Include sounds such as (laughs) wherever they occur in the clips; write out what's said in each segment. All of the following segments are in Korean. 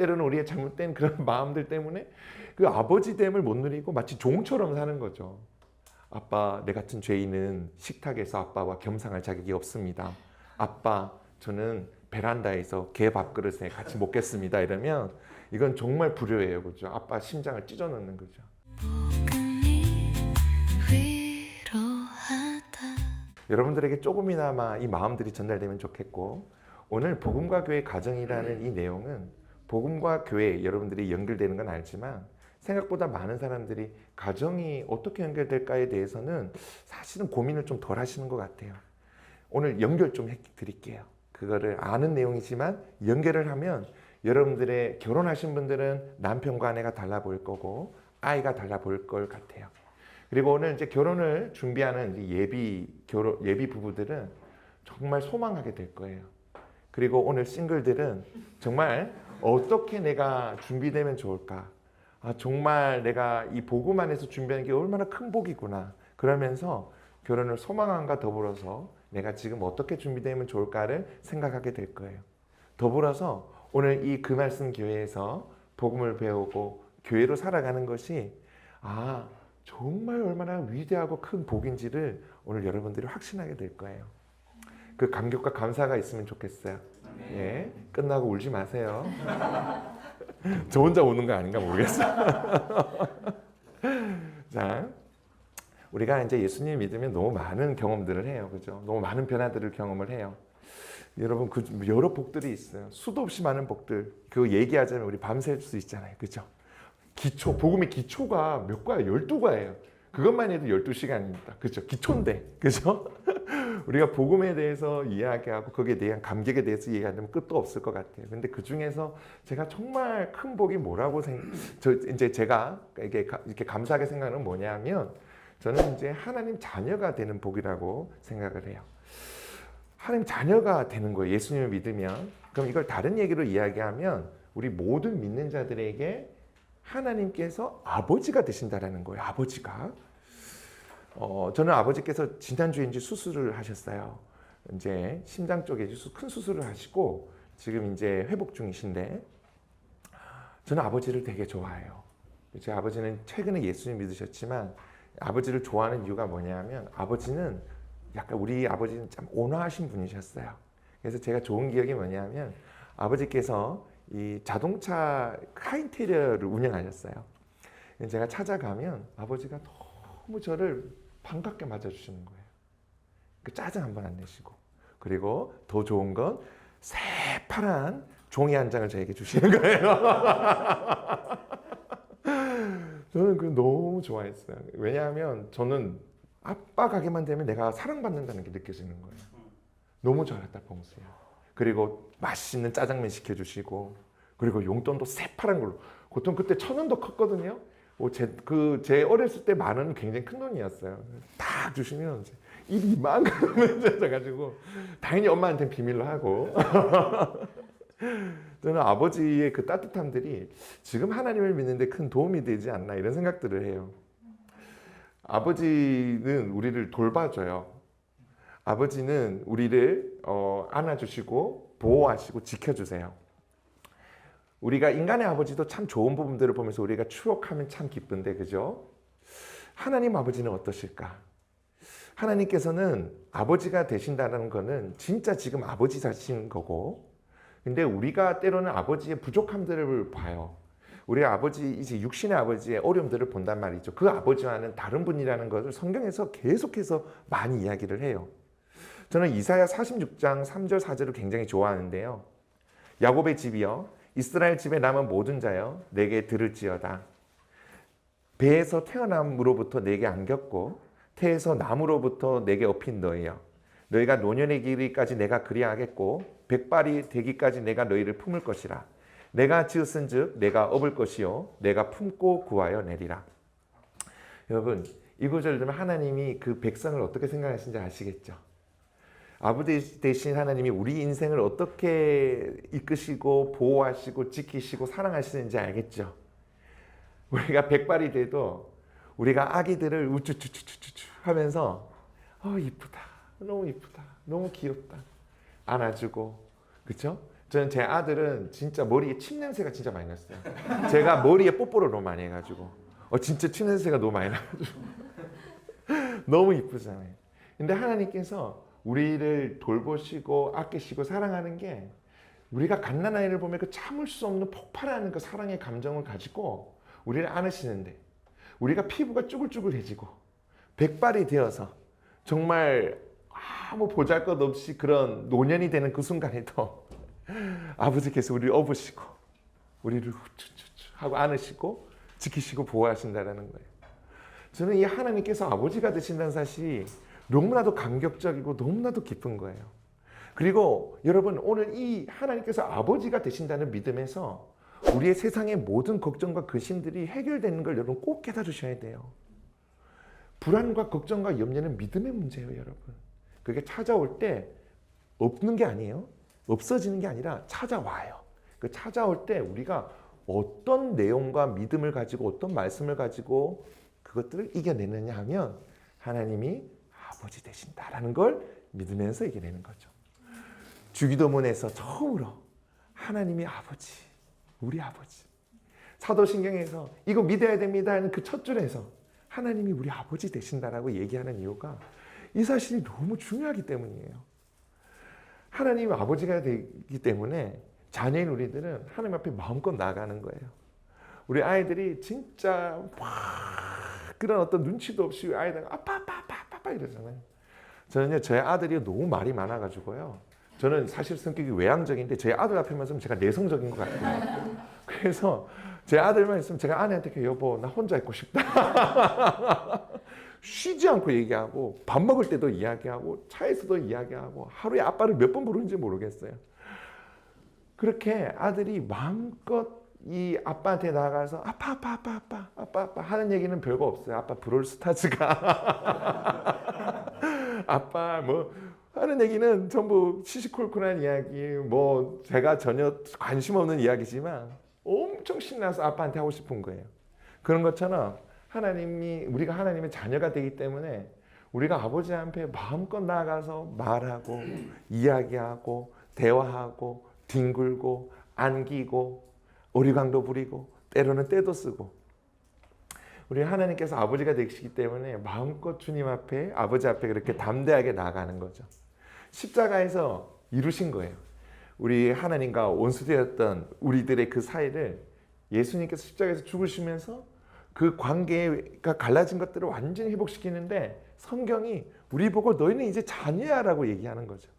때로는 우리의 잘못된 그런 (laughs) 마음들 때문에 그 아버지됨을 못 누리고 마치 종처럼 사는 거죠. 아빠, 내 같은 죄인은 식탁에서 아빠와 겸상할 자격이 없습니다. 아빠, 저는 베란다에서 개 밥그릇에 같이 먹겠습니다. 이러면 이건 정말 불효예요. 그죠? 아빠 심장을 찢어놓는 거죠. 복음이 위로하다 여러분들에게 조금이나마 이 마음들이 전달되면 좋겠고 오늘 복음과 교회 가정이라는 이 내용은 복음과 교회 여러분들이 연결되는 건 알지만 생각보다 많은 사람들이 가정이 어떻게 연결될까에 대해서는 사실은 고민을 좀 덜 하시는 것 같아요. 오늘 연결 좀 해드릴게요. 그거를 아는 내용이지만 연결을 하면 여러분들의 결혼하신 분들은 남편과 아내가 달라 보일 거고 아이가 달라 보일 것 같아요. 그리고 오늘 이제 결혼을 준비하는 예비 결혼 예비 부부들은 정말 소망하게 될 거예요. 그리고 오늘 싱글들은 정말 어떻게 내가 준비되면 좋을까? 아 정말 내가 이 복음 안에서 준비하는 게 얼마나 큰 복이구나. 그러면서 결혼을 소망함과 더불어서 내가 지금 어떻게 준비되면 좋을까를 생각하게 될 거예요. 더불어서 오늘 이 그 말씀 교회에서 복음을 배우고 교회로 살아가는 것이 아 정말 얼마나 위대하고 큰 복인지를 오늘 여러분들이 확신하게 될 거예요. 그 감격과 감사가 있으면 좋겠어요. 예, 끝나고 울지 마세요. (laughs) 저 혼자 우는 거 아닌가 모르겠어요. (laughs) 자, 우리가 이제 예수님 믿으면 너무 많은 경험들을 해요, 그죠? 너무 많은 변화들을 경험을 해요. 여러분 그 여러 복들이 있어요. 수도 없이 많은 복들. 그거 얘기하자면 우리 밤샐 수 있잖아요, 그죠? 기초, 복음의 기초가 몇 과예요? 12과예요. 그것만 해도 12시간입니다. 그죠? 기초인데. 그죠? 우리가 복음에 대해서 이야기하고 거기에 대한 감격에 대해서 이야기하면 끝도 없을 것 같아요. 근데 그 중에서 제가 정말 큰 복이 뭐라고 생, 저 이제 제가 이게 가- 이렇게 감사하게 생각하는 뭐냐면 저는 이제 하나님 자녀가 되는 복이라고 생각을 해요. 하나님 자녀가 되는 거예요. 예수님을 믿으면. 그럼 이걸 다른 얘기로 이야기하면 우리 모든 믿는 자들에게 하나님께서 아버지가 되신다라는 거예요. 아버지가. 어, 저는 아버지께서 이제 수술을 하셨어요. 이제 심장 쪽에 수- 큰 수술을 하시고 지금 이제 회복 중이신데 저는 아버지를 되게 좋아해요. 제 아버지는 최근에 예수님 믿으셨지만 아버지를 좋아하는 이유가 뭐냐면 아버지는 약간 우리 아버지는 참 온화하신 분이셨어요. 그래서 제가 좋은 기억이 뭐냐면 아버지께서 이 자동차 카인테리어를 운영하셨어요. 제가 찾아가면 아버지가 너무 저를 반갑게 맞아주시는 거예요. 그 짜증 한 번 안 내시고 그리고 더 좋은 건 새파란 종이 한 장을 저에게 주시는 거예요. (laughs) 저는 그 너무 좋아했어요. 왜냐하면 저는 아빠 가게만 되면 내가 사랑받는다는 게 느껴지는 거예요. 너무 잘했다 봉수야. 그리고 맛있는 짜장면 시켜주시고 그리고 용돈도 새파란 걸로. 보통 그때 천 원도 컸거든요. 제 그 제 어렸을 때 만 원은 굉장히 큰 돈이었어요. 딱 주시면 입이 이만큼 져가지고 당연히 엄마한테 비밀로 하고 (laughs) 저는 아버지의 그 따뜻함들이 지금 하나님을 믿는데 큰 도움이 되지 않나 이런 생각들을 해요. 아버지는 우리를 돌봐줘요. 아버지는 우리를 어, 안아주시고 보호하시고 지켜주세요. 우리가 인간의 아버지도 참 좋은 부분들을 보면서 우리가 추억하면 참 기쁜데 그죠? 하나님 아버지는 어떠실까? 하나님께서는 아버지가 되신다는 거는 진짜 지금 아버지 자신 거고 근데 우리가 때로는 아버지의 부족함들을 봐요. 우리 아버지 이제 육신의 아버지의 어려움들을 본단 말이죠. 그 아버지와는 다른 분이라는 것을 성경에서 계속해서 많이 이야기를 해요. 저는 이사야 46장 3절 4절을 굉장히 좋아하는데요. 야곱의 집이여 이스라엘 집에 남은 모든 자여 내게 들을지어다. 배에서 태어남으로부터 내게 안겼고 태에서 남으로부터 내게 업힌 너희여 너희가 노년의 길이까지 내가 그리하겠고 백발이 되기까지 내가 너희를 품을 것이라 내가 지었은즉 내가 업을 것이요 내가 품고 구하여 내리라 여러분 이 구절 들으면 하나님이 그 백성을 어떻게 생각하시는지 아시겠죠? 아버지 대신 하나님이 우리 인생을 어떻게 이끄시고 보호하시고 지키시고 사랑하시는지 알겠죠? 우리가 백발이 돼도 우리가 아기들을 우쭈쭈쭈쭈쭈 하면서 어 이쁘다 너무 이쁘다 너무 귀엽다 안아주고 그쵸? 저는 제 아들은 진짜 머리에 침 냄새가 진짜 많이 났어요. 제가 머리에 뽀뽀를 너무 많이 해가지고 어 진짜 침 냄새가 너무 많이 나가지고 (laughs) 너무 이쁘잖아요. 근데 하나님께서 우리를 돌보시고 아끼시고 사랑하는 게 우리가 갓난아이를 보면 그 참을 수 없는 폭발하는 그 사랑의 감정을 가지고 우리를 안으시는데 우리가 피부가 쭈글쭈글해지고 백발이 되어서 정말 아무 보잘것 없이 그런 노년이 되는 그 순간에도 (laughs) 아버지께서 우리를 업으시고 우리를 후추추추 하고 안으시고 지키시고 보호하신다라는 거예요. 저는 이 하나님께서 아버지가 되신다는 사실이 너무나도 감격적이고 너무나도 기쁜 거예요. 그리고 여러분 오늘 이 하나님께서 아버지가 되신다는 믿음에서 우리의 세상의 모든 걱정과 근심들이 해결되는 걸 여러분 꼭 깨달으셔야 돼요. 불안과 걱정과 염려는 믿음의 문제예요, 여러분. 그게 찾아올 때 없는 게 아니에요. 없어지는 게 아니라 찾아와요. 그 찾아올 때 우리가 어떤 내용과 믿음을 가지고 어떤 말씀을 가지고 그것들을 이겨내느냐 하면 하나님이 아버지 되신다라는 걸 믿으면서 이겨내는 거죠. 주기도문에서 처음으로 하나님이 아버지, 우리 아버지. 사도신경에서 이거 믿어야 됩니다 하는 그 첫 줄에서 하나님이 우리 아버지 되신다라고 얘기하는 이유가 이 사실이 너무 중요하기 때문이에요. 하나님이 아버지가 되기 때문에 자녀인 우리들은 하나님 앞에 마음껏 나가는 거예요. 우리 아이들이 진짜 막 그런 어떤 눈치도 없이 아이들 아빠 아빠 아빠 이러잖아요. 저는요 저희 아들이 너무 말이 많아가지고요. 저는 사실 성격이 외향적인데 제 아들 앞에만 있으면 제가 내성적인 것 같아요. (laughs) 그래서 제 아들만 있으면 제가 아내한테 여보 나 혼자 있고 싶다. (laughs) 쉬지 않고 얘기하고 밥 먹을 때도 이야기하고 차에서도 이야기하고 하루에 아빠를 몇 번 부르는지 모르겠어요. 그렇게 아들이 마음껏 이 아빠한테 나가서 아빠 아빠 아빠 아빠 아빠 아빠 하는 얘기는 별거 없어요. 아빠 브롤스타즈가 (laughs) 아빠 뭐 하는 얘기는 전부 시시콜콜한 이야기 뭐 제가 전혀 관심 없는 이야기지만 엄청 신나서 아빠한테 하고 싶은 거예요. 그런 것처럼 하나님이 우리가 하나님의 자녀가 되기 때문에 우리가 아버지 앞에 마음껏 나가서 말하고 이야기하고 대화하고 뒹굴고 안기고 어리광도 부리고 때로는 때도 쓰고 우리 하나님께서 아버지가 되시기 때문에 마음껏 주님 앞에 아버지 앞에 그렇게 담대하게 나가는 거죠. 십자가에서 이루신 거예요. 우리 하나님과 원수되었던 우리들의 그 사이를 예수님께서 십자가에서 죽으시면서 그 관계가 갈라진 것들을 완전히 회복시키는데 성경이 우리 보고 너희는 이제 자녀야라고 얘기하는 거죠.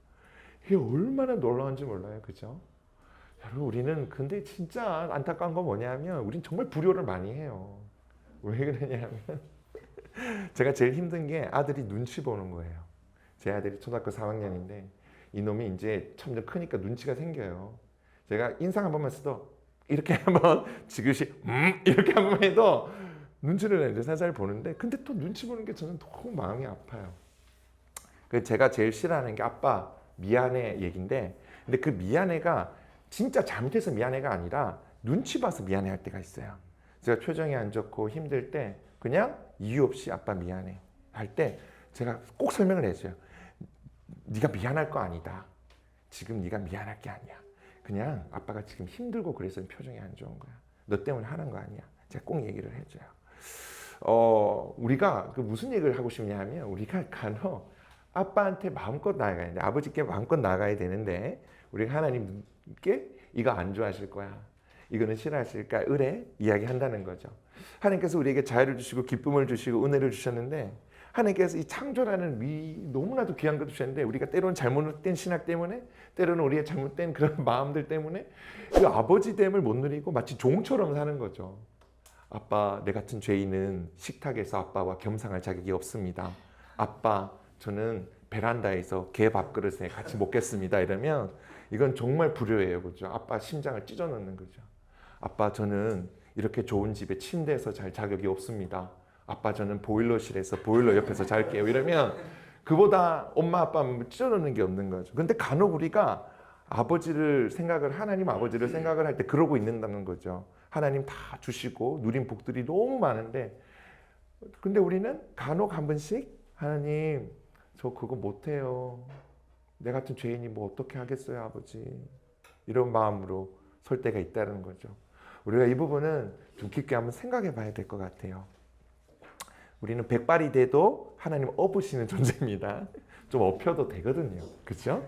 이게 얼마나 놀라운지 몰라요. 그죠? 여러분 우리는 근데 진짜 안타까운 건 뭐냐면 우린 정말 불효를 많이 해요. 왜 그러냐면 (laughs) 제가 제일 힘든 게 아들이 눈치 보는 거예요. 제 아들이 초등학교 4학년인데 이놈이 이제 점점 크니까 눈치가 생겨요. 제가 인상 한 번만 써도 이렇게 (laughs) 한번 지그시 음 이렇게 한 번 해도 눈치를 이제 살살 보는데 근데 또 눈치 보는 게 저는 너무 마음이 아파요. 그 제가 제일 싫어하는 게 아빠 미안해 얘긴데 근데 그 미안해가 진짜 잘못해서 미안해가 아니라 눈치 봐서 미안해 할 때가 있어요. 제가 표정이 안 좋고 힘들 때 그냥 이유 없이 아빠 미안해 할 때 제가 꼭 설명을 해줘요. 네가 미안할 거 아니다. 지금 네가 미안할 게 아니야. 그냥 아빠가 지금 힘들고 그래서 표정이 안 좋은 거야. 너 때문에 하는 거 아니야. 제가 꼭 얘기를 해줘요. 어, 우리가 그 무슨 얘기를 하고 싶냐 하면 우리가 간혹 아빠한테 마음껏 나가야 되는데 아버지께 마음껏 나가야 되는데 우리가 하나님께 이거 안 좋아하실 거야. 이거는 싫어하실까? 의뢰 이야기한다는 거죠. 하나님께서 우리에게 자유를 주시고 기쁨을 주시고 은혜를 주셨는데 하나님께서 이 창조라는 위 너무나도 귀한 것 주셨는데 우리가 때로는 잘못된 신학 때문에 때로는 우리의 잘못된 그런 (laughs) 마음들 때문에 그 아버지됨을 못 누리고 마치 종처럼 사는 거죠. 아빠 내 같은 죄인은 식탁에서 아빠와 겸상할 자격이 없습니다. 아빠 저는 베란다에서 개 밥그릇에 같이 먹겠습니다. 이러면 이건 정말 불효예요. 그죠? 아빠 심장을 찢어 넣는 거죠. 아빠 저는 이렇게 좋은 집에 침대에서 잘 자격이 없습니다. 아빠 저는 보일러실에서 보일러 옆에서 잘게요. 이러면 그보다 엄마 아빠 찢어 넣는 게 없는 거죠. 근데 간혹 우리가 아버지를 생각을 하나님 아버지를 생각을 할 때 그러고 있는다는 거죠. 하나님 다 주시고 누린 복들이 너무 많은데 근데 우리는 간혹 한 번씩 하나님 저 그거 못해요. 내 같은 죄인이 뭐 어떻게 하겠어요 아버지. 이런 마음으로 설 때가 있다는 거죠. 우리가 이 부분은 좀 깊게 한번 생각해 봐야 될 것 같아요. 우리는 백발이 돼도 하나님 업으시는 존재입니다. 좀 업혀도 되거든요. 그렇죠?